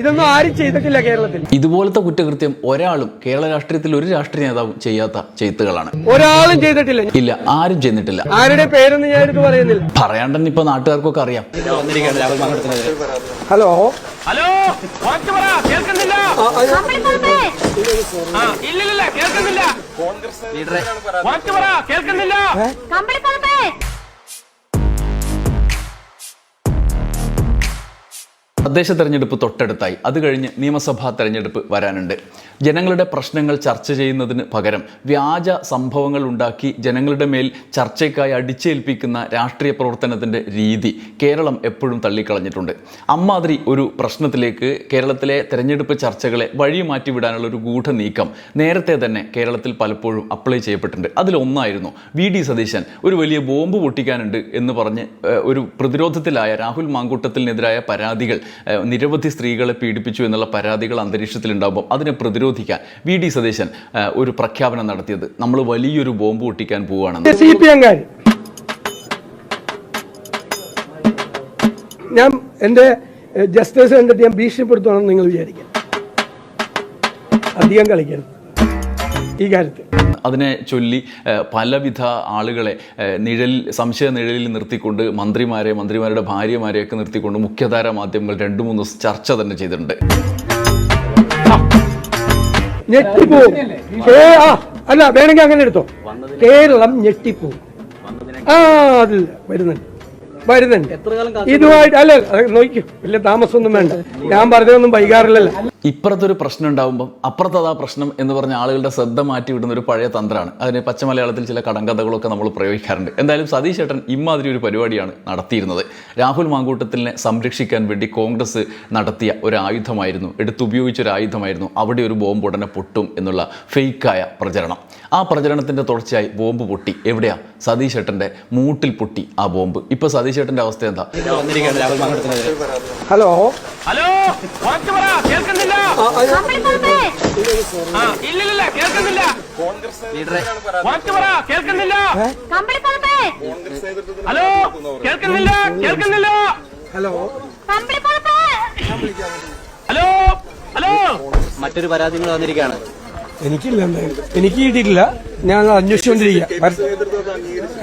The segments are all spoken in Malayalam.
ഇതൊന്നും ആരും ചെയ്തിട്ടില്ല കേരളത്തിൽ. ഇതുപോലത്തെ കുറ്റകൃത്യം ഒരാളും കേരള രാഷ്ട്രീയത്തിൽ ഒരു രാഷ്ട്രീയ നേതാവും ചെയ്യാത്ത ചെയ്ത്തുകളാണ്. ഒരാളും ചെയ്തിട്ടില്ല. ഇല്ല ആരും ചെയ്തിട്ടില്ല. ആരുടെ പേരൊന്നും ഞാൻ എടുത്ത് പറയുന്നില്ല. പറയാണ്ടെന്ന് ഇപ്പൊ നാട്ടുകാർക്കൊക്കെ അറിയാം. ഹലോ? ഹലോ കേൾക്കുന്നില്ല? കേൾക്കുന്നില്ല. കേൾക്കുന്നില്ല. തദ്ദേശ തെരഞ്ഞെടുപ്പ് തൊട്ടടുത്തായി. അത് കഴിഞ്ഞ് നിയമസഭാ തെരഞ്ഞെടുപ്പ് വരാനുണ്ട്. ജനങ്ങളുടെ പ്രശ്നങ്ങൾ ചർച്ച ചെയ്യുന്നതിന് പകരം വ്യാജ സംഭവങ്ങൾ ഉണ്ടാക്കി ജനങ്ങളുടെ മേൽ ചർച്ചയ്ക്കായി അടിച്ചേൽപ്പിക്കുന്ന രാഷ്ട്രീയ പ്രവർത്തനത്തിന്റെ രീതി കേരളം എപ്പോഴും തള്ളിക്കളഞ്ഞിട്ടുണ്ട്. അമ്മാതിരി ഒരു പ്രശ്നത്തിലേക്ക് കേരളത്തിലെ തെരഞ്ഞെടുപ്പ് ചർച്ചകളെ വഴി മാറ്റിവിടാനുള്ള ഒരു ഗൂഢ നീക്കം നേരത്തെ തന്നെ കേരളത്തിൽ പലപ്പോഴും അപ്ലൈ ചെയ്യപ്പെട്ടിട്ടുണ്ട്. അതിലൊന്നായിരുന്നു വി ഡി സതീശൻ ഒരു വലിയ ബോംബ് പൊട്ടിക്കാനുണ്ട് എന്ന് പറഞ്ഞ് ഒരു പ്രതിരോധത്തിലായ രാഹുൽ മാങ്കൂട്ടത്തിനെതിരായ പരാതികൾ നിരവധി സ്ത്രീകളെ പീഡിപ്പിച്ചു എന്നുള്ള പരാതികൾ അന്തരീക്ഷത്തിലുണ്ടാകുമ്പോൾ അതിനെ പ്രതിരോധിക്കാൻ വി ഡി സതീശൻ ഒരു പ്രഖ്യാപനം നടത്തിയത്. നമ്മൾ വലിയൊരു ബോംബ് പൊട്ടിക്കാൻ പോവുകയാണെന്ന്. സി പി എംകാർ ഞാൻ എന്റെ ജസ്റ്റിസ് കണ്ടിട്ട് ഞാൻ ഭീഷണിപ്പെടുത്തുവാണെന്ന് നിങ്ങൾ വിചാരിക്കാം. അധികം കളിക്കരുത്. ഈ കാര്യത്തിൽ. അതിനെ ചൊല്ലി പലവിധ ആളുകളെ നിഴൽ സംശയ നിഴലിൽ നിർത്തിക്കൊണ്ട് മന്ത്രിമാരെ മന്ത്രിമാരുടെ ഭാര്യമാരെയൊക്കെ നിർത്തിക്കൊണ്ട് മുഖ്യധാര മാധ്യമങ്ങൾ രണ്ടു മൂന്ന് ചർച്ച തന്നെ ചെയ്തിട്ടുണ്ട്. ഞെട്ടിപ്പോവും ആ, അല്ല വേണമെങ്കിൽ അങ്ങനെ എടുത്തോ. കേരളം ഞെട്ടിപ്പോവും ആ അതില്ല വരുന്നുണ്ട് വരുന്നുണ്ട് ഇതുമായിട്ട് അല്ല നോക്കൂ വലിയ താമസമൊന്നും വേണ്ട. ഞാൻ പറഞ്ഞതൊന്നും വൈകാറില്ലല്ലോ. ഇപ്പുറത്തൊരു പ്രശ്നം ഉണ്ടാകുമ്പം അപ്പുറത്തതാ പ്രശ്നം എന്ന് പറഞ്ഞ ആളുകളുടെ ശ്രദ്ധ മാറ്റി വിടുന്ന ഒരു പഴയ തന്ത്രമാണ്. അതിന് പച്ചമലയാളത്തിൽ ചില കടങ്കഥകളൊക്കെ നമ്മൾ പ്രയോഗിക്കാറുണ്ട്. എന്തായാലും സതീഷ് ചേട്ടൻ ഇമാതിരി ഒരു പരിപാടിയാണ് നടത്തിയിരുന്നത്. രാഹുൽ മാങ്കൂട്ടത്തിനെ സംരക്ഷിക്കാൻ വേണ്ടി കോൺഗ്രസ് നടത്തിയ ഒരു ആയുധമായിരുന്നു എടുത്തുപയോഗിച്ച ഒരു ആയുധമായിരുന്നു. അവിടെ ഒരു ബോംബ് ഉടനെ പൊട്ടും എന്നുള്ള ഫേക്കായ പ്രചരണം. ആ പ്രചരണത്തിന്റെ തുടർച്ചയായി ബോംബ് പൊട്ടി. എവിടെയാ? സതീഷ് ഏട്ടന്റെ മൂട്ടിൽ പൊട്ടി ആ ബോംബ്. ഇപ്പൊ സതീഷ് ഏട്ടന്റെ അവസ്ഥ എന്താ? ഹലോ? ഹലോ? കേൾക്കുന്നില്ല? കേൾക്കുന്നില്ല. കേൾക്കുന്നില്ല? ഹലോ? കേൾക്കുന്നില്ല? കേൾക്കുന്നില്ല? ഹലോ? ഹലോ? ഹലോ? മറ്റൊരു പരാതി വന്നിരിക്കുകയാണ്. എനിക്കില്ല എനിക്ക് കിട്ടിയിട്ടില്ല. ഞാൻ അന്വേഷിച്ചുകൊണ്ടിരിക്കുക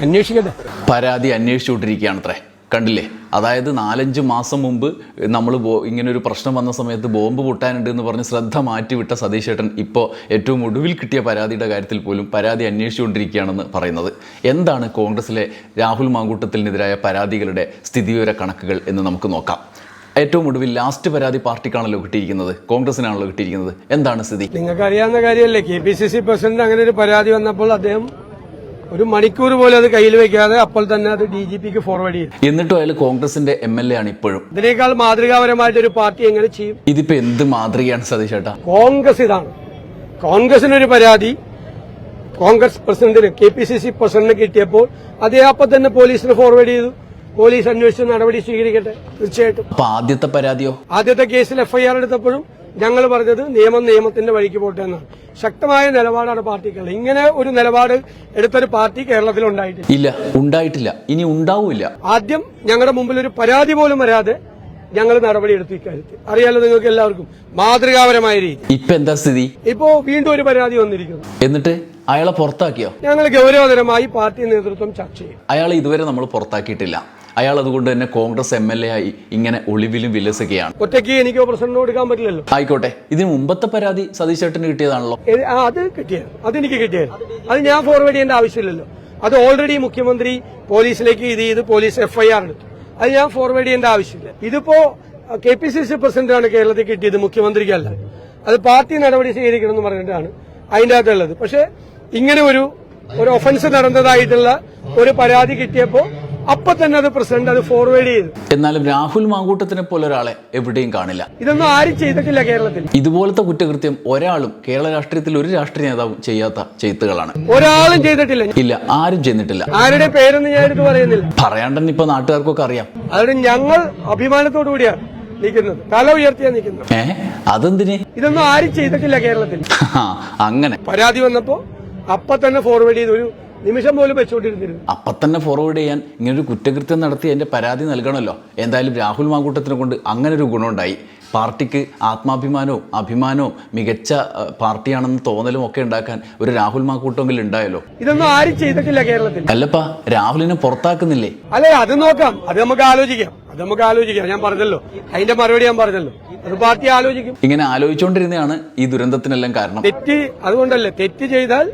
അന്വേഷിക്കട്ടെ. പരാതി അന്വേഷിച്ചുകൊണ്ടിരിക്കുകയാണത്രേ. കണ്ടില്ലേ? അതായത് നാലഞ്ച് മാസം മുമ്പ് നമ്മൾ ഇങ്ങനെ ഒരു പ്രശ്നം വന്ന സമയത്ത് ബോംബ് പൊട്ടാനുണ്ട് എന്ന് പറഞ്ഞ് ശ്രദ്ധ മാറ്റിവിട്ട സതീശേട്ടൻ ഇപ്പോൾ ഏറ്റവും ഒടുവിൽ കിട്ടിയ പരാതിയുടെ കാര്യത്തിൽ പോലും പരാതി അന്വേഷിച്ചുകൊണ്ടിരിക്കുകയാണെന്ന് പറയുന്നത്. എന്താണ് കോൺഗ്രസിലെ രാഹുൽ മാങ്കൂട്ടത്തിനെതിരായ പരാതികളുടെ സ്ഥിതിവിവര കണക്കുകൾ എന്ന് നമുക്ക് നോക്കാം. ഏറ്റവും ഒടുവിൽ ലാസ്റ്റ് പരാതി പാർട്ടിക്കാണല്ലോ കിട്ടിയിരിക്കുന്നത്. കോൺഗ്രസിനാണല്ലോ കിട്ടിയിരിക്കുന്നത്. എന്താണ് സ്ഥിതി? നിങ്ങൾക്ക് അറിയാവുന്ന കാര്യമല്ലേ? K P C C president അങ്ങനെ ഒരു പരാതി വന്നപ്പോൾ അദ്ദേഹം ഒരു മണിക്കൂർ പോലും അത് കയ്യിൽ വെക്കാതെ അപ്പോൾ തന്നെ അത് ഡി ജി പിക്ക് ഫോർവേഡ് ചെയ്തു. എന്നിട്ടും അയാൾ കോൺഗ്രസിന്റെ എം എൽ എ ആണ് ഇപ്പോഴും. ഇതിനേക്കാൾ മാതൃകാപരമായിട്ട് ഒരു പാർട്ടി എങ്ങനെ ചെയ്യും? ഇതിപ്പോ എന്ത് മാതൃകയാണ് സതീഷ് ഏട്ടാ കോൺഗ്രസ് ഇതാണ്. കോൺഗ്രസിനൊരു പരാതി കോൺഗ്രസ് പ്രസിഡന്റിന് കെ പി സി സി പ്രസിഡന്റിന് കിട്ടിയപ്പോൾ അതേ അപ്പം തന്നെ പോലീസിന് ഫോർവേഡ് ചെയ്തു. പോലീസ് അന്വേഷിച്ച് നടപടി സ്വീകരിക്കട്ടെ. തീർച്ചയായിട്ടും. അപ്പൊ ആദ്യത്തെ പരാതിയോ? ആദ്യത്തെ കേസിൽ എഫ്ഐആർ എടുത്തപ്പോഴും ഞങ്ങൾ പറഞ്ഞത് നിയമം നിയമത്തിന്റെ വഴിക്ക് പോട്ടെ എന്നാണ്. ശക്തമായ നിലപാടാണ് പാർട്ടിക്കുള്ളത്. ഇങ്ങനെ ഒരു നിലപാട് എടുത്തൊരു പാർട്ടി കേരളത്തിൽ ഉണ്ടായിട്ടില്ല. ഇല്ല ഉണ്ടായിട്ടില്ല. ഇനി ഉണ്ടാവില്ല. ആദ്യം ഞങ്ങളുടെ മുമ്പിൽ ഒരു പരാതി പോലും വരാതെ ഞങ്ങൾ നടപടി എടുത്തു ഇക്കാര്യത്തിൽ അറിയാലോ നിങ്ങൾക്ക് എല്ലാവർക്കും? മാതൃകാപരമായ രീതി. ഇപ്പൊ എന്താ സ്ഥിതി? ഇപ്പോ വീണ്ടും ഒരു പരാതി വന്നിരിക്കുന്നു. എന്നിട്ട് അയാളെ പുറത്താക്കിയോ? ഞങ്ങൾ ഗൗരവതരമായി പാർട്ടി നേതൃത്വം ചർച്ച ചെയ്യും. അയാളെ ഇതുവരെ നമ്മൾ പുറത്താക്കിയിട്ടില്ല. അയാൾ അതുകൊണ്ട് തന്നെ കോൺഗ്രസ് എം എൽ എ ആയി ഇങ്ങനെ ഒളിവിലും വിലസുകയാണ്. ഒറ്റയ്ക്ക് എനിക്ക് എടുക്കാൻ പറ്റില്ലല്ലോ. ആയിക്കോട്ടെ. ഇതിന് മുമ്പത്തെ പരാതി സതീഷ് ചേട്ടന് കിട്ടിയതാണല്ലോ. അത് കിട്ടിയത്. അത് അതെനിക്ക് കിട്ടിയത്. അത് ഞാൻ ഫോർവേഡ് ചെയ്യേണ്ട ആവശ്യമില്ലല്ലോ. അത് ഓൾറെഡി മുഖ്യമന്ത്രി പോലീസിലേക്ക് ഇത് ചെയ്ത് പോലീസ് എഫ്ഐആർ എടുത്തു. അത് ഞാൻ ഫോർവേഡ് ചെയ്യേണ്ട ആവശ്യമില്ല. ഇതിപ്പോ കെ പി സി സി പ്രസിഡന്റാണ് കേരളത്തിൽ കിട്ടിയത് മുഖ്യമന്ത്രിക്കല്ല. അത് പാർട്ടി നടപടി സ്വീകരിക്കണം എന്ന് പറഞ്ഞിട്ടാണ് അതിന്റെ അകത്തുള്ളത്. പക്ഷെ ഇങ്ങനെ ഒരു ഒരു ഒഫൻസ് നടന്നതായിട്ടുള്ള ഒരു പരാതി കിട്ടിയപ്പോ അപ്പൊ തന്നെ അത് പ്രസിഡന്റ് അത് ഫോർവേഡ് ചെയ്തു. എന്നാലും രാഹുൽ മാങ്കൂട്ടത്തിനെ പോലെ ഒരാളെ എവിടെയും കാണില്ല. ഇതൊന്നും ആരും ചെയ്തിട്ടില്ല കേരളത്തിൽ. ഇതുപോലത്തെ കുറ്റകൃത്യം ഒരാളും കേരള രാഷ്ട്രീയത്തിൽ ഒരു രാഷ്ട്രീയ നേതാവും ചെയ്യാത്ത ചെയ്ത്തുകളാണ്. ഒരാളും ചെയ്തിട്ടില്ല. ഇല്ല ആരും ചെയ്തിട്ടില്ല. ആരുടെ പേരൊന്നും ഞാൻ എടുത്ത് പറയുന്നില്ല. പറയാണ്ടെന്ന് ഇപ്പൊ നാട്ടുകാർക്കൊക്കെ അറിയാം. അതുകൊണ്ട് ഞങ്ങൾ അഭിമാനത്തോടു കൂടിയാണ് നിൽക്കുന്നത്. തല ഉയർത്തിയാണ് നിൽക്കുന്നത്. ഏ അതെന്തിന്? ഇതൊന്നും ആരും ചെയ്തിട്ടില്ല കേരളത്തിൽ. അങ്ങനെ. പരാതി വന്നപ്പോ അപ്പൊ തന്നെ ഫോർവേഡ് ചെയ്ത് ഒരു നിമിഷം പോലും വെച്ചുകൊണ്ടിരുന്നിരുന്നു. അപ്പൊ തന്നെ ഫോർവേഡ് ചെയ്യാൻ ഇങ്ങനൊരു കുറ്റകൃത്യം നടത്തി എന്റെ പരാതി നൽകണമല്ലോ. എന്തായാലും രാഹുൽ മാങ്കൂട്ടത്തിനെ കൊണ്ട് അങ്ങനെ ഒരു ഗുണമുണ്ടായി. പാർട്ടിക്ക് ആത്മാഭിമാനവും അഭിമാനവും മികച്ച പാർട്ടിയാണെന്ന് തോന്നലും ഒക്കെ ഉണ്ടാക്കാൻ ഒരു രാഹുൽ മാക്കൂട്ടെങ്കിലും ഉണ്ടായല്ലോ. ഇതൊന്നും ആരും ചെയ്തിട്ടില്ല കേരളത്തിൽ. അല്ലപ്പാ രാഹുലിനെ പുറത്താക്കുന്നില്ലേ? അല്ലെ അത് നോക്കാം. അത് നമുക്ക് ആലോചിക്കാം. അത് നമുക്ക് ആലോചിക്കാം. ഞാൻ പറഞ്ഞല്ലോ. അതിന്റെ മറുപടി ഞാൻ പറഞ്ഞല്ലോ. അത് പാർട്ടി ആലോചിക്കും. ഇങ്ങനെ ആലോചിച്ചുകൊണ്ടിരുന്നതാണ് ഈ ദുരന്തത്തിനെല്ലാം കാരണം. തെറ്റ് അതുകൊണ്ടല്ലേ. തെറ്റ് ചെയ്താൽ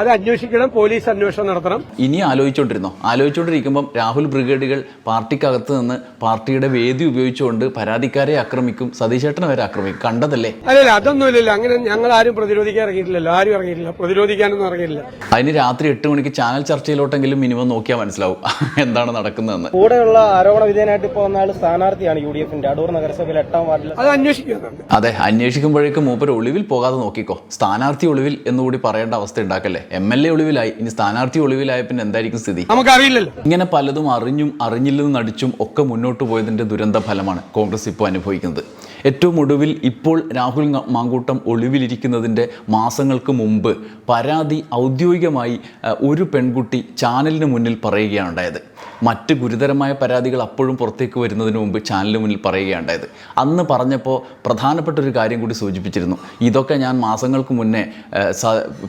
അത് അന്വേഷിക്കണം പോലീസ് അന്വേഷണം നടത്തണം. ഇനി ആലോചിച്ചുകൊണ്ടിരുന്നോ ആലോചിച്ചോണ്ടിരിക്കുമ്പോൾ രാഹുൽ ബ്രിഗേഡുകൾ പാർട്ടിക്കകത്ത് നിന്ന് പാർട്ടിയുടെ വേദി ഉപയോഗിച്ചുകൊണ്ട് പരാതിക്കാരെ ആക്രമിക്കും സതീശേട്ടനെ വരെ ആക്രമിക്കും. കണ്ടതല്ലേ? അല്ലല്ല അതൊന്നുമില്ലല്ലോ അങ്ങനെ ഞങ്ങൾ ആരും പ്രതിരോധിക്കാൻ ഇറങ്ങിയിട്ടില്ലല്ലോ. ആരും ഇറങ്ങിയിട്ടില്ല. പ്രതിരോധിക്കാനൊന്നും ഇറങ്ങിയില്ല അതിന് രാത്രി എട്ട് മണിക്ക് ചാനൽ ചർച്ചയിലോട്ടെങ്കിലും മിനിമം നോക്കിയാൽ മനസ്സിലാവും എന്താണ് നടക്കുന്നതെന്ന്. കൂടെയുള്ള ആരോപണ വിധേയനായിട്ട് ഇപ്പോൾ വന്ന ആൾ സ്ഥാനാർത്ഥിയാണ് യു ഡി എഫിന്റെ. അടൂർ നഗരസഭയിൽ എട്ടാം വാർഡിൽ അത് അന്വേഷിക്കുന്നുണ്ട്. അതെ അന്വേഷിക്കുമ്പോഴേക്കും മൂപ്പർ ഒളിവിൽ പോകാതെ നോക്കിക്കോ. സ്ഥാനാർത്ഥി ഒളിവിൽ എന്നുകൂടി പറയേണ്ട അവസ്ഥ ഉണ്ടാക്കല്ലേ? എം എൽ എ ഒളിവിലായി. ഇനി സ്ഥാനാർത്ഥി ഒളിവിലായ പിന്നെ എന്തായിരിക്കും സ്ഥിതി? നമുക്കറിയില്ലല്ലോ. ഇങ്ങനെ പലതും അറിഞ്ഞും അറിഞ്ഞില്ലെന്ന് നടിച്ചും ഒക്കെ മുന്നോട്ട് പോയതിന്റെ ദുരന്ത ഫലമാണ് കോൺഗ്രസ് ഇപ്പോൾ അനുഭവിക്കുന്നത്. ഏറ്റവും ഒടുവിൽ ഇപ്പോൾ രാഹുൽ മാങ്കൂട്ടം ഒളിവിലിരിക്കുന്നതിന്റെ മാസങ്ങൾക്ക് മുമ്പ് പരാതി ഔദ്യോഗികമായി ഒരു പെൺകുട്ടി ചാനലിന് മുന്നിൽ പറയുകയാണ് ഉണ്ടായത്. മറ്റ് ഗുരുതരമായ പരാതികൾ അപ്പോഴും പുറത്തേക്ക് വരുന്നതിന് മുമ്പ് ചാനലിന് മുന്നിൽ പറയുകയുണ്ടായത്. അന്ന് പറഞ്ഞപ്പോൾ പ്രധാനപ്പെട്ട ഒരു കാര്യം കൂടി സൂചിപ്പിച്ചിരുന്നു. ഇതൊക്കെ ഞാൻ മാസങ്ങൾക്ക് മുന്നേ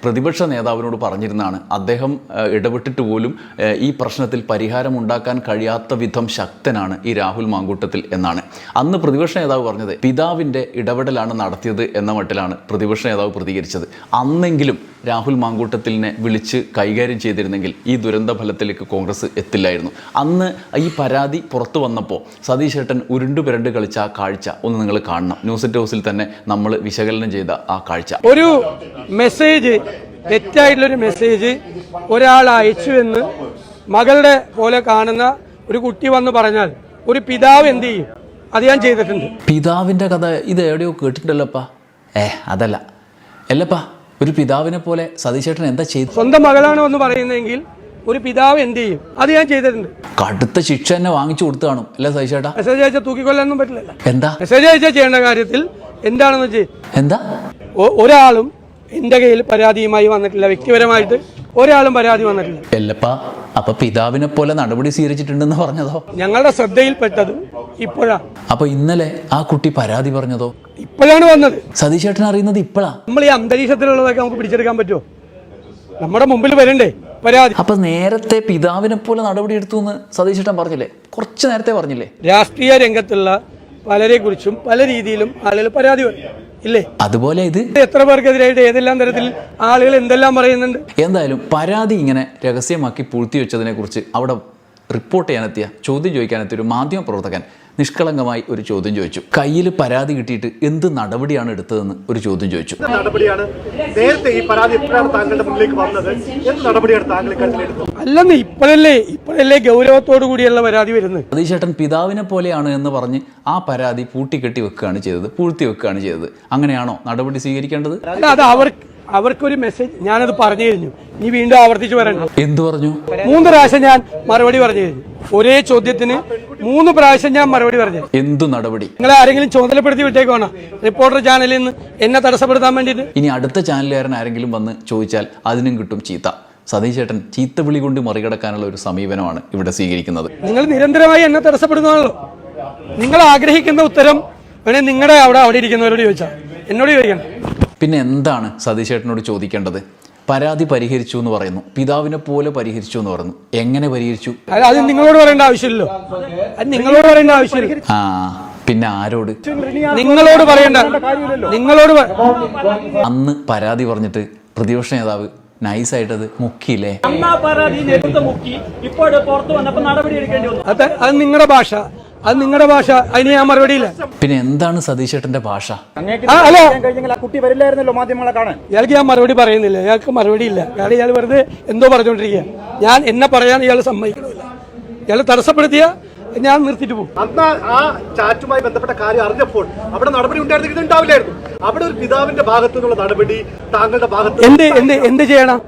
പ്രതിപക്ഷ നേതാവിനോട് പറഞ്ഞിരുന്നതാണ്. അദ്ദേഹം ഇടപെട്ടിട്ട് പോലും ഈ പ്രശ്നത്തിൽ പരിഹാരം ഉണ്ടാക്കാൻ കഴിയാത്ത വിധം ശക്തനാണ് ഈ രാഹുൽ മാങ്കൂട്ടത്തിൽ എന്നാണ്. അന്ന് പ്രതിപക്ഷ നേതാവ് പറഞ്ഞത് പിതാവിന്റെ ഇടപെടലാണ് നടത്തിയത് എന്ന മട്ടിലാണ് പ്രതിപക്ഷ നേതാവ് പ്രതികരിച്ചത്. അന്നെങ്കിലും രാഹുൽ മാങ്കൂട്ടത്തിലിനെ വിളിച്ച് കൈകാര്യം ചെയ്തിരുന്നെങ്കിൽ ഈ ദുരന്ത ഫലത്തിലേക്ക് കോൺഗ്രസ് എത്തില്ലായിരുന്നു. അന്ന് ഈ പരാതി പുറത്തു വന്നപ്പോൾ സതീശേട്ടൻ ഉരുണ്ടു പിരണ്ട് കളിച്ച ആ കാഴ്ച ഒന്ന് നിങ്ങൾ കാണണം. ന്യൂസ് എറ്റ് ഹൗസിൽ തന്നെ നമ്മൾ വിശകലനം ചെയ്ത ആ കാഴ്ച. ഒരു മെസ്സേജ് തെറ്റായിട്ടുള്ളൊരു മെസ്സേജ് ഒരാൾ അയച്ചു എന്ന് മകളുടെ പോലെ കാണുന്ന ഒരു കുട്ടി വന്ന് പറഞ്ഞാൽ ഒരു പിതാവ് എന്ത് ചെയ്യും? അത് ഞാൻ ചെയ്തിട്ടുണ്ട്. പിതാവിന്റെ കഥ ഇത് എവിടെയോ കേട്ടിട്ടുണ്ടല്ലോപ്പാ? ഏ അതല്ല. അല്ലപ്പാ ഒരു പിതാവിനെ പോലെ സതീശേട്ടൻ എന്താ ചെയ്തു സ്വന്തം മകളാണോ എന്ന് പറയുന്നതെങ്കിൽ ഒരു പിതാവ് എന്ത് ചെയ്യും? അത് ഞാൻ ചെയ്തിട്ടുണ്ട്. കടുത്ത ശിക്ഷ തന്നെ വാങ്ങിച്ചു കൊടുത്തു കാണും. അല്ലേ സതീശേട്ടാ മെസ്സേജ് അയച്ചാൽ തൂക്കിക്കൊല്ലാനൊന്നും പറ്റില്ല എന്താ? മെസ്സേജ് അയച്ചാൽ ചെയ്യേണ്ട കാര്യത്തിൽ എന്താണെന്ന് വെച്ച് എന്താ? ഒരാളും എന്റെ കയ്യിൽ പരാതിയുമായി വന്നിട്ടില്ല. വ്യക്തിപരമായിട്ട് ഒരാളും പരാതി വന്നിട്ടില്ല. എല്ലപ്പാ അപ്പൊ പിതാവിനെ പോലെ നടപടി സ്വീകരിച്ചിട്ടുണ്ടെന്ന് പറഞ്ഞതോ? ഞങ്ങളുടെ ശ്രദ്ധയിൽപ്പെട്ടത് ഇപ്പോഴാ. അപ്പൊ ഇന്നലെ ആ കുട്ടി പരാതി പറഞ്ഞതോ? ഇപ്പോഴാണ് വന്നത്. സതീശേട്ടൻ അറിയുന്നത് ഇപ്പോഴാ നമ്മൾ ഈ അന്തരീക്ഷത്തിലുള്ളതൊക്കെ നമുക്ക് പിടിച്ചെടുക്കാൻ പറ്റുമോ? നമ്മുടെ മുമ്പിൽ വരണ്ടേ? പരാതി. അപ്പൊ നേരത്തെ പിതാവിനെ പോലെ നടപടി എടുത്തു എന്ന് സതീശേട്ടൻ പറഞ്ഞില്ലേ? കുറച്ച് നേരത്തെ പറഞ്ഞില്ലേ? രാഷ്ട്രീയ രംഗത്തുള്ള പലരെ കുറിച്ചും പല രീതിയിലും ആളുകൾ പരാതി ഇല്ലേ? അതുപോലെ ഇത് എത്ര പേർക്കെതിരായിട്ട് ഏതെല്ലാം തരത്തിൽ ആളുകൾ എന്തെല്ലാം പറയുന്നുണ്ട്? എന്തായാലും പരാതി ഇങ്ങനെ രഹസ്യമാക്കി പൂഴ്ത്തി വെച്ചതിനെ കുറിച്ച് അവിടെ റിപ്പോർട്ട് ചെയ്യാനെത്തിയ ചോദ്യം ചോദിക്കാനെത്തിയ ഒരു മാധ്യമ പ്രവർത്തകൻ നിഷ്കളങ്കമായി ഒരു ചോദ്യം ചോദിച്ചു. കയ്യിൽ പരാതി കിട്ടിയിട്ട് എന്ത് നടപടിയാണ് എടുത്തതെന്ന് ഒരു ചോദ്യം ചോദിച്ചു. നടപടിയാണ് നേരത്തെ ഈ പരാതി എപ്പോഴാണ് താങ്കളുടെ മുന്നിലേക്ക് വന്നത്? എന്ത് നടപടിയാണ് താങ്കൾ അല്ലെന്ന് ഇപ്പോഴല്ലേ ഇപ്പോഴല്ലേ ഗൗരവത്തോടു കൂടിയുള്ള പരാതി വരുന്നത്? സതീശേട്ടൻ പിതാവിനെ പോലെയാണ് എന്ന് പറഞ്ഞ് ആ പരാതി പൂട്ടിക്കെട്ടി വെക്കുകയാണ് ചെയ്തത് പൂഴ്ത്തി വെക്കുകയാണ് ചെയ്തത്. അങ്ങനെയാണോ നടപടി സ്വീകരിക്കേണ്ടത്? അത് അവർക്ക് അവർക്കൊരു മെസ്സേജ് ഞാനത് പറഞ്ഞു കഴിഞ്ഞു. നീ വീണ്ടും ആവർത്തിച്ചു വരണ്ട. എന്തു പറഞ്ഞു? മൂന്ന് പ്രാവശ്യം ഞാൻ മറുപടി പറഞ്ഞു കഴിഞ്ഞു. ഒരേ ചോദ്യത്തിന് മൂന്ന് പ്രാവശ്യം ഞാൻ മറുപടി പറഞ്ഞു. എന്തു നടപടി? നിങ്ങളെ ആരെങ്കിലും ചുമതലപ്പെടുത്തി വിട്ടേക്കുവാണ്? റിപ്പോർട്ടർ ചാനലിൽ നിന്ന് എന്നെ തടസ്സപ്പെടുത്താൻ വേണ്ടിയിട്ട്? ഇനി അടുത്ത ചാനലുകാരൻ ആരെങ്കിലും വന്ന് ചോദിച്ചാൽ അതിനും കിട്ടും ചീത്ത. സതീശേട്ടൻ ചീത്ത വിളി കൊണ്ട് മറികടക്കാനുള്ള ഒരു സമീപനമാണ് ഇവിടെ സ്വീകരിക്കുന്നത്. നിങ്ങൾ നിരന്തരമായി എന്നെ തടസ്സപ്പെടുന്നതാണല്ലോ നിങ്ങൾ ആഗ്രഹിക്കുന്ന ഉത്തരം വേണേ നിങ്ങളുടെ അവിടെ അവിടെ ഇരിക്കുന്നവരോട് ചോദിച്ചാൽ. എന്നോട് ചോദിക്കണം പിന്നെ എന്താണ് സതീശേട്ടനോട് ചോദിക്കേണ്ടത്? പരാതി പരിഹരിച്ചു എന്ന് പറയുന്നു. പിതാവിനെ പോലെ പരിഹരിച്ചു എന്ന് പറയുന്നു. എങ്ങനെ പരിഹരിച്ചു? അത് നിങ്ങളോട് പറയേണ്ട ആവശ്യമില്ലല്ലോ. അത് നിങ്ങളോട് പറയേണ്ട ആവശ്യമില്ല ആ പിന്നെ ആരോട്? നിങ്ങളോട് പറയേണ്ട നിങ്ങളോട് അന്ന് പരാതി പറഞ്ഞിട്ട് പ്രതിപക്ഷ നേതാവ് നൈസായിട്ടത് മുക്കിയില്ലേ? അന്ന് ആ പരാതി നേതൃത്വം മുക്കി ഇപ്പോൾ പുറത്തു വന്നപ്പോൾ നടപടി എടുക്കേണ്ടി വന്നു. അതെ അത് നിങ്ങളുടെ ഭാഷ. അത് നിങ്ങളുടെ ഭാഷ അതിന് ഞാൻ മറുപടിയില്ല. പിന്നെ എന്താണ് സതീശേട്ടന്റെ ഭാഷ? ഹലോ. കുട്ടി വരില്ലായിരുന്നല്ലോ മാധ്യമങ്ങളെ കാണാൻ. ഇയാൾക്ക് ഞാൻ മറുപടി പറയുന്നില്ല ഇയാൾക്ക് മറുപടി ഇല്ല കാരണം ഇയാൾ വെറുതെ എന്തോ പറഞ്ഞുകൊണ്ടിരിക്കുക ഞാൻ എന്നെ പറയാൻ ഇയാൾ സമ്മതിക്കണമില്ല ഇയാൾ തടസ്സപ്പെടുത്തിയ ഞാൻ നിർത്തിട്ട് പോകും. അന്ന് ആ ചാറ്റുമായി ബന്ധപ്പെട്ട കാര്യം അറിഞ്ഞപ്പോൾ അവിടെ നടപടി ഉണ്ടായിരുന്നെങ്കിൽ ഇത് ഉണ്ടാവില്ലായിരുന്നു. അവിടെ ഒരു പിതാവിന്റെ ഭാഗത്തു നിന്നുള്ള നടപടി താങ്കളുടെ ഭാഗത്ത് എന്ത് എന്ത് എന്ത് ചെയ്യണം?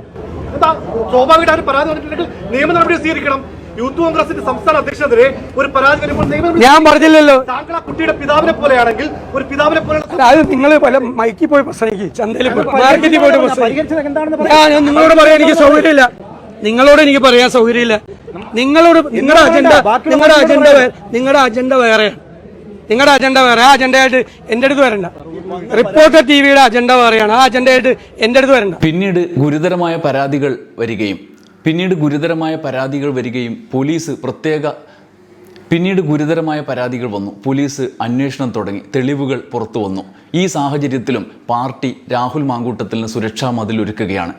എന്താ സ്വാഭാവികമായിട്ട് പറയാൻ പരാതി വന്നിട്ടുണ്ടെങ്കിൽ നിയമ നടപടി സ്വീകരിക്കണം. യൂത്ത് കോൺഗ്രസിന്റെ സംസ്ഥാന അധ്യക്ഷനെതിരെ ഒരു പരാതി വരുമ്പോൾ ഞാൻ പറഞ്ഞില്ലല്ലോ. താങ്കൾ ആ കുട്ടിയുടെ പിതാവിനെ പോലെയാണെങ്കിൽ ഒരു പിതാവിനെ പോലെ അല്ല, അത് നിങ്ങൾ പല മൈക്കിൽ പോയി പ്രസംഗിക്കും. ചന്തയിൽ പോയി മാർക്കറ്റിൽ പോയിട്ട് പ്രസംഗിക്കും. ഞാൻ നിങ്ങളോട് പറയാൻ എനിക്ക് സൗകര്യമില്ല. നിങ്ങളോട് എനിക്ക് പറയാൻ സൗകര്യമില്ല. നിങ്ങളോട് നിങ്ങളുടെ അജണ്ട നിങ്ങളുടെ അജണ്ട നിങ്ങളുടെ അജണ്ട വേറെയാണ്. നിങ്ങളുടെ അജണ്ട വേറെ. ആ അജണ്ടയായിട്ട് എന്റെ അടുത്ത് വരണ്ട. റിപ്പോർട്ടർ ടി വിയുടെ അജണ്ട വേറെയാണ്. ആ അജണ്ടയായിട്ട് എന്റെ അടുത്ത് വരണ്ട. പിന്നീട് ഗുരുതരമായ പരാതികൾ വരികയും പിന്നീട് ഗുരുതരമായ പരാതികൾ വരികയും പോലീസ് പ്രത്യേക പിന്നീട് ഗുരുതരമായ പരാതികൾ വന്നു. പോലീസ് അന്വേഷണം തുടങ്ങി. തെളിവുകൾ പുറത്തു വന്നു. ഈ സാഹചര്യത്തിലും പാർട്ടി രാഹുൽ മാങ്കൂട്ടത്തിന് സുരക്ഷാ മതിൽ ഒരുക്കുകയാണ്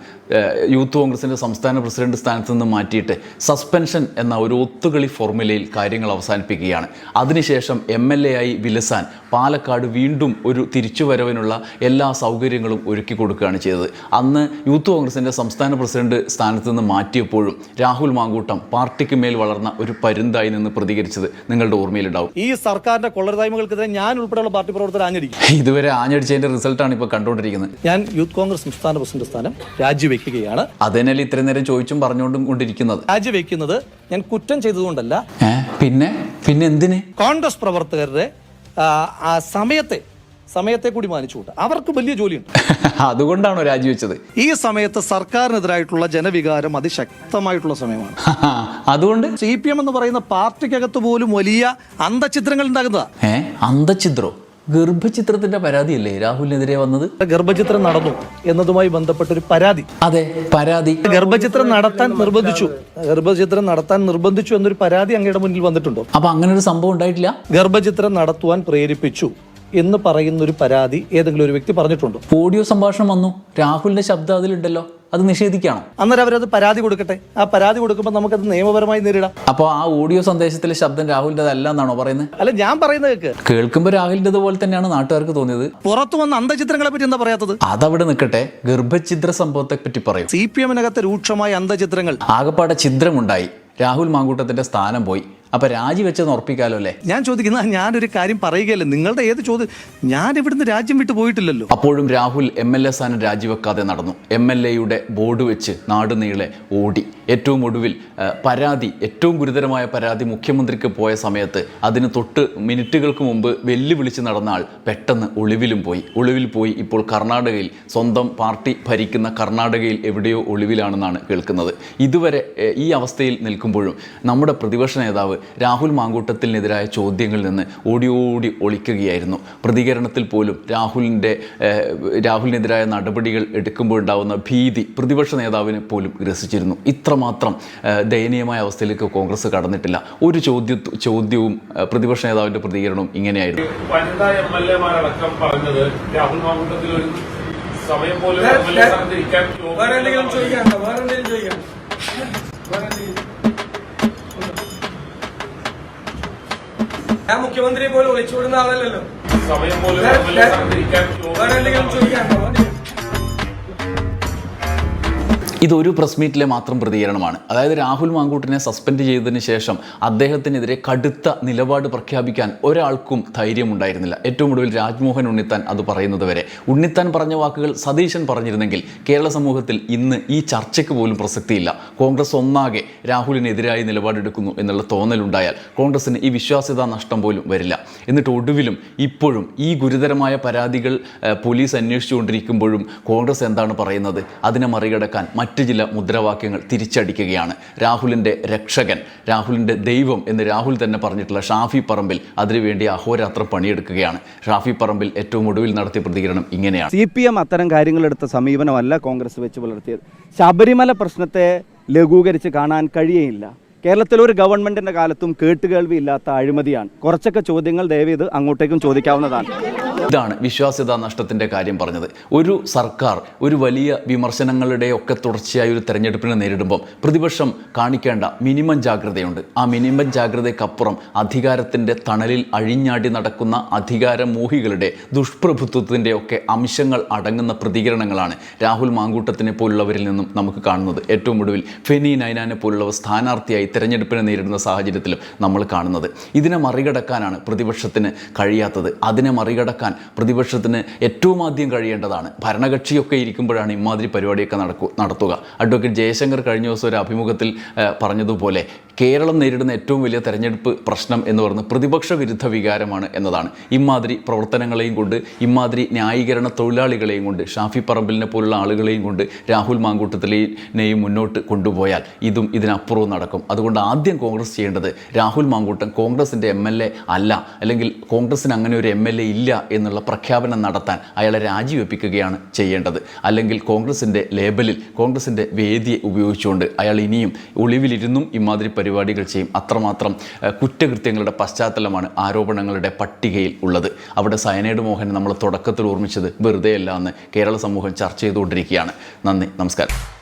യൂത്ത് കോൺഗ്രസിന്റെ സംസ്ഥാന പ്രസിഡന്റ് സ്ഥാനത്ത് നിന്ന് മാറ്റിയിട്ട് സസ്പെൻഷൻ എന്ന ഒരു ഒത്തുകളി ഫോർമുലയിൽ കാര്യങ്ങൾ അവസാനിപ്പിക്കുകയാണ്. അതിനുശേഷം എം എൽ എ ആയി വിലസാൻ പാലക്കാട് വീണ്ടും ഒരു തിരിച്ചുവരവിനുള്ള എല്ലാ സൗകര്യങ്ങളും ഒരുക്കി കൊടുക്കുകയാണ് ചെയ്തത്. അന്ന് യൂത്ത് കോൺഗ്രസിന്റെ സംസ്ഥാന പ്രസിഡന്റ് സ്ഥാനത്ത് നിന്ന് മാറ്റിയപ്പോഴും രാഹുൽ മാങ്കൂട്ടം പാർട്ടിക്ക് മേൽ വളർന്ന ഒരു പരുന്തായി നിന്ന് പ്രതികരിച്ചത് നിങ്ങളുടെ ഓർമ്മയിലുണ്ടാവും. ഈ സർക്കാരിന്റെ കൊള്ളരുതായ്മകൾക്കെതിരെ ഞാൻ ഉൾപ്പെടെയുള്ള പാർട്ടി പ്രവർത്തകർ ആഞ്ഞടിക്കും. ഇതുവരെ ആഞ്ഞടിച്ചതിന്റെ റിസൾട്ടാണ് ഇപ്പോൾ കണ്ടുകൊണ്ടിരിക്കുന്നത്. ഞാൻ യൂത്ത് കോൺഗ്രസ് സംസ്ഥാന പ്രസിഡന്റ് സ്ഥാനം രാജിവെക്കുകയാണ്. അതന്നെയല്ലേ ഇത്രയും നേരം ചോദിച്ചും പറഞ്ഞുകൊണ്ടും കൊണ്ടിരിക്കുന്നത്? രാജിവെക്കുന്നത് ഞാൻ കുറ്റം ചെയ്തതുകൊണ്ടല്ല. പിന്നെ? പിന്നെ എന്തിന്? കോൺഗ്രസ് പ്രവർത്തകരുടെ ആ, സമയത്തെ സമയത്തെ കൂടി മാനിച്ചുകൊണ്ട് അവർക്ക് വലിയ ജോലിയുണ്ട്. അതുകൊണ്ടാണോ രാജിവെച്ചത്? ഈ സമയത്ത് സർക്കാരിനെതിരായിട്ടുള്ള ജനവികാരം അതിശക്തമായിട്ടുള്ള സമയമാണ്. അതുകൊണ്ട്? സി പി എം എന്ന് പറയുന്ന പാർട്ടിക്കകത്ത് പോലും വലിയ അന്തചിത്രങ്ങൾ ഉണ്ടാകുന്നതാ ഏ? അന്തചിത്രോ ഗർഭചിത്രത്തിന്റെ പരാതിയല്ലേ രാഹുലിനെതിരെ വന്നത്? ഗർഭചിത്രം നടന്നു എന്നതുമായി ബന്ധപ്പെട്ട ഒരു പരാതി. അതെ പരാതി. ഗർഭചിത്രം നടത്താൻ നിർബന്ധിച്ചു. ഗർഭചിത്രം നടത്താൻ നിർബന്ധിച്ചു എന്നൊരു പരാതി അങ്ങയുടെ മുന്നിൽ വന്നിട്ടുണ്ടോ? അപ്പൊ അങ്ങനെ ഒരു സംഭവം ഉണ്ടായിട്ടില്ല? ഗർഭചിത്രം നടത്തുവാൻ പ്രേരിപ്പിച്ചു എന്ന് പറയുന്ന ഒരു പരാതി ഏതെങ്കിലും ഒരു വ്യക്തി പറഞ്ഞിട്ടുണ്ടോ? ഓഡിയോ സംഭാഷണം വന്നു. രാഹുലിന്റെ ശബ്ദം അതിലുണ്ടല്ലോ. അത് നിഷേധിക്കണം. അന്നേരം അവരത് പരാതി കൊടുക്കട്ടെ. ആ പരാതി കൊടുക്കുമ്പോൾ നമുക്കത് നിയമപരമായി നേരിടാം. അപ്പോൾ ആ ഓഡിയോ സന്ദേശത്തിലെ ശബ്ദം രാഹുലിന്റെ അല്ല എന്നാണോ പറയുന്നത് അല്ല ഞാൻ പറയുന്നത് കേക്ക്. കേൾക്കുമ്പോൾ രാഹുലിന്റെ പോലെ തന്നെയാണ് നാട്ടുകാർക്ക് തോന്നിയത്. പുറത്തു വന്ന അന്തചിത്രങ്ങളെ പറ്റി എന്താ പറയാത്തത്? അതവിടെ നിൽക്കട്ടെ. ഗർഭഛിദ്ര സംഭവത്തെ പറ്റി പറയും. സി പി എമ്മിനകത്ത് രൂക്ഷമായ അന്തചിത്രങ്ങൾ ആകപ്പാടെ ഛിദ്രമുണ്ടായി. രാഹുൽ മാങ്കൂട്ടത്തിന്റെ സ്ഥാനം പോയി. അപ്പൊ രാജിവെച്ചെന്ന് ഉറപ്പിക്കാലോ അല്ലേ ഞാൻ ചോദിക്കുന്ന ഞാനൊരു കാര്യം പറയുകയല്ലേ? നിങ്ങളുടെ ഏത് ചോദ്യം ഞാൻ ഇവിടുന്ന് രാജ്യം വിട്ടു പോയിട്ടില്ലല്ലോ. അപ്പോഴും രാഹുൽ എം എൽ എ സ്ഥാനം രാജിവെക്കാതെ നടന്നു. എം എൽ എയുടെ ബോർഡ് വെച്ച് നാടുനീളെ ഓടി. ഏറ്റവും ഒടുവിൽ പരാതി ഏറ്റവും ഗുരുതരമായ പരാതി മുഖ്യമന്ത്രിക്ക് പോയ സമയത്ത് അതിന് തൊട്ട് മിനിറ്റുകൾക്ക് മുമ്പ് വെല്ലുവിളിച്ച് നടന്ന ആൾ പെട്ടെന്ന് ഒളിവിലും പോയി. ഒളിവിൽ പോയി ഇപ്പോൾ കർണാടകയിൽ സ്വന്തം പാർട്ടി ഭരിക്കുന്ന കർണാടകയിൽ എവിടെയോ ഒളിവിലാണെന്നാണ് കേൾക്കുന്നത്. ഇതുവരെ ഈ അവസ്ഥയിൽ നിൽക്കുമ്പോഴും നമ്മുടെ പ്രതിപക്ഷ നേതാവ് രാഹുൽ മാങ്കൂട്ടത്തിനെതിരായ ചോദ്യങ്ങളിൽ നിന്ന് ഓടി ഓടി ഒളിക്കുകയായിരുന്നു. പ്രതികരണത്തിൽ പോലും രാഹുലിന്റെ രാഹുലിനെതിരായ നടപടികൾ എടുക്കുമ്പോഴുണ്ടാകുന്ന ഭീതി പ്രതിപക്ഷ നേതാവിനെ പോലും ഗ്രസിച്ചിരുന്നു ഇത്രമാത്രം ദയനീയമായ അവസ്ഥയിലേക്ക് കോൺഗ്രസ് കടന്നിട്ടില്ല. ഒരു ചോദ്യ ചോദ്യവും പ്രതിപക്ഷ നേതാവിന്റെ പ്രതികരണവും ഇങ്ങനെയായിരുന്നു. വനിതാ എം എൽ എമാരടക്കം പറഞ്ഞത് രാഹുൽ മാങ്കൂട്ടത്തിൽ ഒരു സമയം പോലെ വേറെ എന്തെങ്കിലും ചോദിക്കാനുണ്ടോ? വേറെ എന്തെങ്കിലും ചോദിക്കാനുണ്ടോ? വേറെ എന്തെങ്കിലും? ഞാൻ മുഖ്യമന്ത്രിയെ പോലും ഒളിച്ചുവിടുന്ന ആളല്ലല്ലോ. സമയം പോലും വേറെ എന്തെങ്കിലും ചോദിക്കാനുണ്ടോ? ഇതൊരു പ്രസ് മീറ്റിലെ മാത്രം പ്രതികരണമാണ്. അതായത് രാഹുൽ മാങ്കൂട്ടിനെ സസ്പെൻഡ് ചെയ്തതിന് ശേഷം അദ്ദേഹത്തിനെതിരെ കടുത്ത നിലപാട് പ്രഖ്യാപിക്കാൻ ഒരാൾക്കും ധൈര്യമുണ്ടായിരുന്നില്ല. ഏറ്റവും ഒടുവിൽ രാജ്മോഹൻ ഉണ്ണിത്താൻ അത് പറയുന്നത് വരെ. ഉണ്ണിത്താൻ പറഞ്ഞ വാക്കുകൾ സതീശൻ പറഞ്ഞിരുന്നെങ്കിൽ കേരള സമൂഹത്തിൽ ഇന്ന് ഈ ചർച്ചയ്ക്ക് പോലും പ്രസക്തിയില്ല. കോൺഗ്രസ് ഒന്നാകെ രാഹുലിനെതിരായി നിലപാടെടുക്കുന്നു എന്നുള്ള തോന്നലുണ്ടായാൽ കോൺഗ്രസിന് ഈ വിശ്വാസ്യത നഷ്ടം പോലും വരില്ല. എന്നിട്ട് ഒടുവിലും ഇപ്പോഴും ഈ ഗുരുതരമായ പരാതികൾ പോലീസ് അന്വേഷിച്ചുകൊണ്ടിരിക്കുമ്പോഴും കോൺഗ്രസ് എന്താണ് പറയുന്നത്? അതിനെ മറികടക്കാൻ മറ്റ് ചില മുദ്രാവാക്യങ്ങൾ തിരിച്ചടിക്കുകയാണ്. രാഹുലിന്റെ രക്ഷകൻ രാഹുലിന്റെ ദൈവം എന്ന് രാഹുൽ തന്നെ പറഞ്ഞിട്ടുള്ള ഷാഫി പറമ്പിൽ അതിനുവേണ്ടി അഹോരാത്രം പണിയെടുക്കുകയാണ്. ഷാഫി പറമ്പിൽ ഏറ്റവും ഒടുവിൽ നടത്തിയ പ്രതികരണം ഇങ്ങനെയാണ്. സി പി എം അത്തരം കാര്യങ്ങളെടുത്ത സമീപനമല്ല കോൺഗ്രസ് വെച്ച് പുലർത്തിയത്. ശബരിമല പ്രശ്നത്തെ ലഘൂകരിച്ച് കാണാൻ കഴിയേയില്ല. കേരളത്തിൽ ഒരു ഗവൺമെന്റിന്റെ കാലത്തും കേട്ടുകേൾവിയില്ലാത്ത അഴിമതിയാണ്. കുറച്ചൊക്കെ ചോദ്യങ്ങൾ ദയവേത് അങ്ങോട്ടേക്കും ചോദിക്കാവുന്നതാണ്. ഇതാണ് വിശ്വാസ്യത നഷ്ടത്തിന്റെ കാര്യം പറഞ്ഞത്. ഒരു സർക്കാർ ഒരു വലിയ വിമർശനങ്ങളുടെ ഒക്കെ തുടർച്ചയായ ഒരു തെരഞ്ഞെടുപ്പിനെ നേരിടുമ്പോൾ പ്രതിപക്ഷം കാണിക്കേണ്ട മിനിമം ജാഗ്രതയുണ്ട്. ആ മിനിമം ജാഗ്രതയ്ക്കപ്പുറം അധികാരത്തിന്റെ തണലിൽ അഴിഞ്ഞാടി നടക്കുന്ന അധികാരമോഹികളുടെ ദുഷ്പ്രഭുത്വത്തിന്റെ ഒക്കെ അംശങ്ങൾ അടങ്ങുന്ന പ്രതികരണങ്ങളാണ് രാഹുൽ മാങ്കൂട്ടത്തിനെ പോലുള്ളവരിൽ നിന്നും നമുക്ക് കാണുന്നത്. ഏറ്റവും ഒടുവിൽ ഫെനി നൈനാനെ പോലുള്ളവർ സ്ഥാനാർത്ഥിയായി തെരഞ്ഞെടുപ്പിനെ നേരിടുന്ന സാഹചര്യത്തിലും നമ്മൾ കാണുന്നത്. ഇതിനെ മറികടക്കാനാണ് പ്രതിപക്ഷത്തിന് കഴിയാത്തത്. അതിനെ മറികടക്കാൻ പ്രതിപക്ഷത്തിന് ഏറ്റവും ആദ്യം കഴിയേണ്ടതാണ്. ഭരണകക്ഷിയൊക്കെ ഇരിക്കുമ്പോഴാണ് ഇമാതിരി പരിപാടിയൊക്കെ നടക്കുക നടത്തുക. അഡ്വക്കേറ്റ് ജയശങ്കർ കഴിഞ്ഞ ദിവസം ഒരു അഭിമുഖത്തിൽ പറഞ്ഞതുപോലെ കേരളം നേരിടുന്ന ഏറ്റവും വലിയ തെരഞ്ഞെടുപ്പ് പ്രശ്നം എന്ന് പറയുന്നത് പ്രതിപക്ഷ വിരുദ്ധ വികാരമാണ് എന്നതാണ്. ഇമാതിരി പ്രവർത്തനങ്ങളെയും കൊണ്ട് ഇമാതിരി ന്യായീകരണ തൊഴിലാളികളെയും കൊണ്ട് ഷാഫി പറമ്പിലിനെ പോലുള്ള ആളുകളെയും കൊണ്ട് രാഹുൽ മാങ്കൂട്ടത്തിലേനെയും മുന്നോട്ട് കൊണ്ടുപോയാൽ ഇതും ഇതിനപ്പുറവും നടക്കും. അതുകൊണ്ട് ആദ്യം കോൺഗ്രസ് ചെയ്യേണ്ടത് രാഹുൽ മാങ്കൂട്ടം കോൺഗ്രസിന്റെ എം എൽ എ അല്ല. അല്ലെങ്കിൽ കോൺഗ്രസിന് അങ്ങനെ ഒരു എം എൽ എ ഇല്ല എന്നുള്ള പ്രഖ്യാപനം നടത്താൻ അയാളെ രാജിവെപ്പിക്കുകയാണ് ചെയ്യേണ്ടത്. അല്ലെങ്കിൽ കോൺഗ്രസിന്റെ ലേബലിൽ കോൺഗ്രസിന്റെ വേദിയെ ഉപയോഗിച്ചുകൊണ്ട് അയാൾ ഇനിയും ഒളിവിലിരുന്നും ഇമാതിരി പരിപാടികൾ ചെയ്യും. അത്രമാത്രം കുറ്റകൃത്യങ്ങളുടെ പശ്ചാത്തലമാണ് ആരോപണങ്ങളുടെ പട്ടികയിൽ ഉള്ളത്. അവിടെ സയനൈഡ് മോഹൻ നമ്മൾ തുടക്കത്തിൽ ഓർമ്മിച്ചത് വെറുതെയല്ല എന്ന് കേരള സമൂഹം ചർച്ച ചെയ്തുകൊണ്ടിരിക്കുകയാണ്. നന്ദി നമസ്കാരം.